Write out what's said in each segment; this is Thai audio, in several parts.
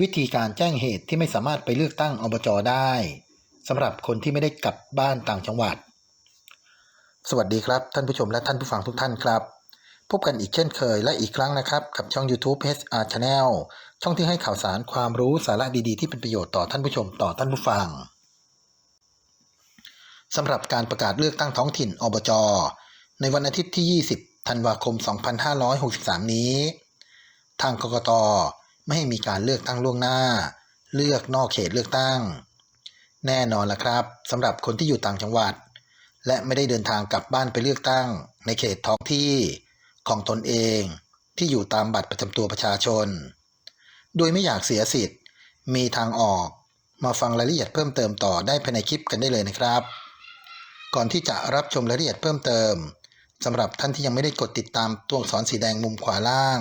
วิธีการแจ้งเหตุที่ไม่สามารถไปเลือกตั้งอบจได้สำหรับคนที่ไม่ได้กลับบ้านต่างจังหวัด สวัสดีครับท่านผู้ชมและท่านผู้ฟังทุกท่านครับ พบกันอีกเช่นเคยและอีกครั้งนะครับ กับช่อง YouTube HR Channel ช่องที่ให้ข่าวสารความรู้สาระดีๆ ที่เป็นประโยชน์ต่อท่านผู้ชมต่อท่านผู้ฟังสำหรับการประกาศเลือกตั้งท้องถิ่นอบจในวันอาทิตย์ที่ 20 ธันวาคม 2563 นี้ ทางกกต ไม่ให้มีการเลือกตั้งล่วงหน้า เลือกนอกเขตเลือกตั้ง แน่นอนละครับสำหรับคนที่อยู่ต่างจังหวัด และไม่ได้เดินทางกลับบ้านไปเลือกตั้ง ในเขตท้องที่ของตนเองที่อยู่ตามบัตรประจำตัวประชาชน โดยไม่อยากเสียสิทธิ์ มีทางออกมาฟังรายละเอียดเพิ่มเติมต่อได้ภายในคลิปกันได้เลยนะครับ ก่อนที่จะรับชมรายละเอียดเพิ่มเติมสำหรับท่านที่ยังไม่ได้กดติดตามตัวอักษรสีแดงมุมขวาล่าง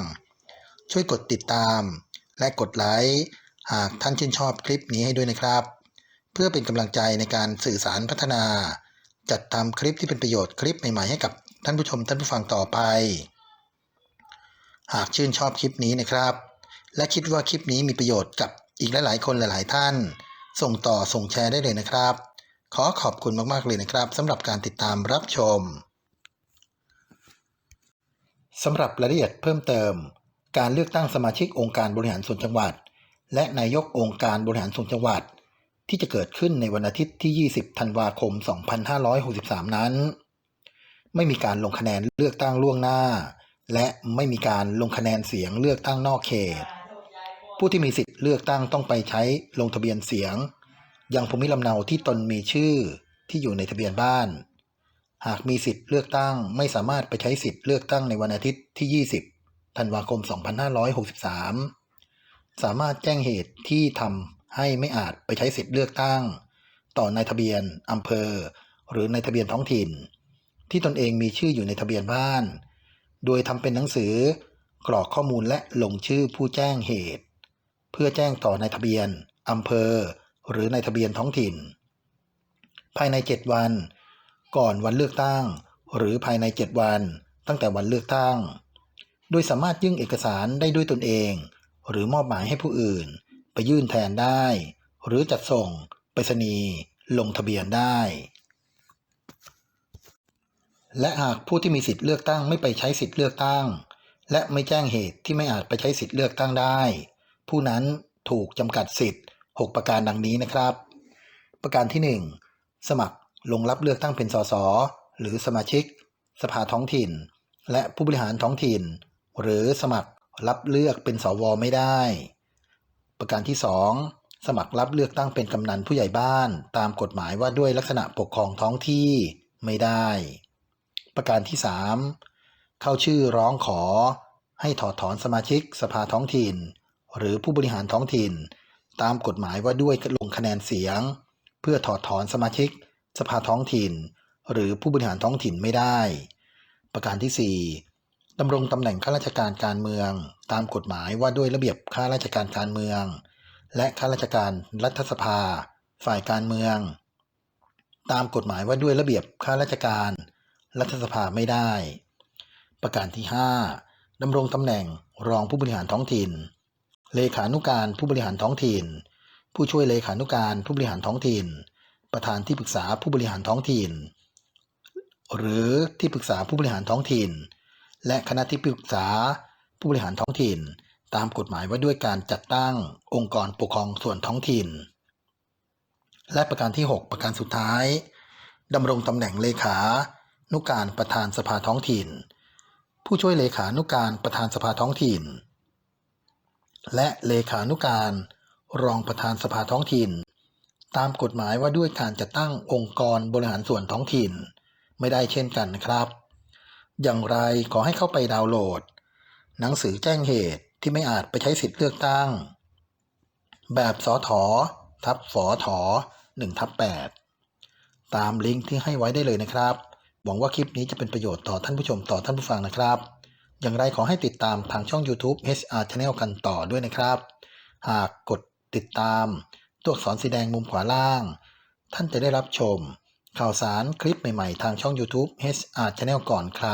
ช่วยกดติดตาม และกดไลค์หากท่านชื่นชอบคลิปนี้ให้ด้วยนะครับ เพื่อเป็นกำลังใจในการสื่อสารพัฒนา จัดทำคลิปที่เป็นประโยชน์คลิปใหม่ๆให้กับท่านผู้ชมท่านผู้ฟังต่อไป หากชื่นชอบคลิปนี้นะครับ และคิดว่าคลิปนี้มีประโยชน์กับอีกหลายๆคนหลาย ๆ ท่าน ส่งต่อส่งแชร์ได้เลยนะครับ ขอขอบคุณมากๆเลยนะครับสำหรับการติดตามรับชมสำหรับรายละเอียดเพิ่มเติม การเลือกตั้งสมาชิกองค์การบริหารส่วนจังหวัด และนายกองค์การบริหารส่วนจังหวัด ที่จะเกิดขึ้นในวันอาทิตย์ที่ 20 ธันวาคม 2563 นั้น ไม่มีการลงคะแนนเลือกตั้งล่วงหน้า และไม่มีการลงคะแนนเสียงเลือกตั้งนอกเขต ผู้ที่มีสิทธิ์เลือกตั้งต้องไปใช้ลงทะเบียนเสียง ยังภูมิลำเนาที่ตนมีชื่อที่อยู่ในทะเบียนบ้าน หากมีสิทธิ์เลือกตั้งไม่สามารถไปใช้สิทธิ์เลือกตั้งในวันอาทิตย์ที่ 20 ธันวาคม 2563 สามารถแจ้งเหตุที่ทำให้ไม่อาจไปใช้สิทธิ์เลือกตั้ง ต่อนายทะเบียนอำเภอ หรือในทะเบียนท้องถิ่น ที่ตนเองมีชื่ออยู่ในทะเบียนบ้าน โดยทำเป็นหนังสือกรอกข้อมูลและลงชื่อผู้แจ้งเหตุ เพื่อแจ้งต่อนายทะเบียนอำเภอ หรือในทะเบียนท้องถิ่น ภายใน 7 วัน ก่อนวันเลือกตั้ง หรือภายใน 7 วัน ตั้งแต่วันเลือกตั้ง โดยสามารถยื่นเอกสารได้ด้วยตนเอง หรือมอบหมายให้ผู้อื่น ไปยื่นแทนได้ หรือจัดส่งไปรษณีย์ลงทะเบียนได้ และหากผู้ที่มีสิทธิ์เลือกตั้งไม่ไปใช้สิทธิ์เลือกตั้ง และไม่แจ้งเหตุที่ไม่อาจไปใช้สิทธิ์เลือกตั้งได้ ผู้นั้นถูกจำกัดสิทธิ์ 6 ประการดังนี้นะครับ ประการที่ 1 สมัครลงรับเลือกตั้งเป็นสสหรือสมาชิก สภาท้องถิ่น และผู้บริหารท้องถิ่น หรือสมัครรับเลือกเป็นสวไม่ได้ ประการที่ 2 สมัครรับเลือกตั้งเป็นกำนันผู้ใหญ่บ้าน ตามกฎหมายว่าด้วยลักษณะปกครองท้องที่ไม่ได้ ประการที่ 3 เข้าชื่อร้องขอ ให้ถอดถอนสมาชิกสภาท้องถิ่น หรือผู้บริหารท้องถิ่น ตามกฎหมายว่าด้วยลงคะแนนเสียง เพื่อถอดถอนสมาชิก สภาท้องถิ่น หรือผู้บริหารท้องถิ่นไม่ได้ ประการที่ 4 ดำรงตำแหน่งข้าราชการการเมือง ตามกฎหมายว่าด้วยระเบียบข้าราชการการเมือง และข้าราชการรัฐสภา ฝ่ายการเมือง ตามกฎหมายว่าด้วยระเบียบข้าราชการ รัฐสภาไม่ได้ ประการที่ 5ดำรงตำแหน่งรองผู้บริหารท้องถิ่น เลขานุการผู้บริหารท้องถิ่น ผู้ช่วยเลขานุการผู้บริหารท้องถิ่น ประธานที่ปรึกษาผู้บริหารท้องถิ่น หรือที่ปรึกษาผู้บริหารท้องถิ่น และคณะที่ปรึกษา ผู้บริหารท้องถิ่น ตามกฎหมายว่าด้วยการจัดตั้งองค์กรปกครองส่วนท้องถิ่น และประการที่ 6 ประการสุดท้ายดำรงตำแหน่งเลขา นุการประธานสภาท้องถิ่น ผู้ช่วยเลขานุการประธานสภาท้องถิ่น และเลขานุการรองประธานสภาท้องถิ่น ตามกฎหมายว่าด้วยการจัดตั้งองค์กรบริหารส่วนท้องถิ่น ไม่ได้เช่นกันนะครับ อย่างไรขอให้เข้าไปดาวน์โหลด หนังสือแจ้งเหตุที่ไม่อาจไปใช้สิทธิ์เลือกตั้ง แบบสอถอทับฝอถอ1ทับ8ตามลิงก์ที่ให้ไว้ได้เลยนะครับ หวังว่าคลิปนี้จะเป็นประโยชน์ต่อท่านผู้ชมต่อท่านผู้ฟังนะครับ อย่างไรขอให้ติดตามทางช่อง YouTube HR Channel กันต่อด้วยนะครับ หากกดติดตามตัวอักษรสีแดงมุมขวาล่าง ท่านจะได้รับชม ข่าวสารคลิปใหม่ ๆ ทางช่อง YouTube HR Channel ก่อนใคร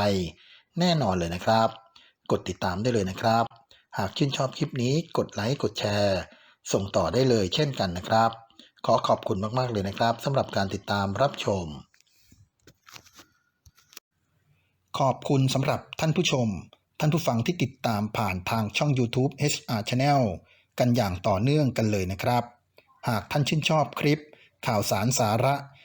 แน่นอนเลยนะครับ กดติดตามได้เลยนะครับ หากชื่นชอบคลิปนี้กดไลค์กดแชร์ ส่งต่อได้เลยเช่นกันนะครับ ขอขอบคุณมากๆเลยนะครับสำหรับการติดตามรับชม ขอบคุณสำหรับท่านผู้ชม ท่านผู้ฟังที่ติดตามผ่านทางช่อง YouTube HR Channel กันอย่างต่อเนื่องกันเลยนะครับ หากท่านชื่นชอบคลิป ข่าวสารสาระ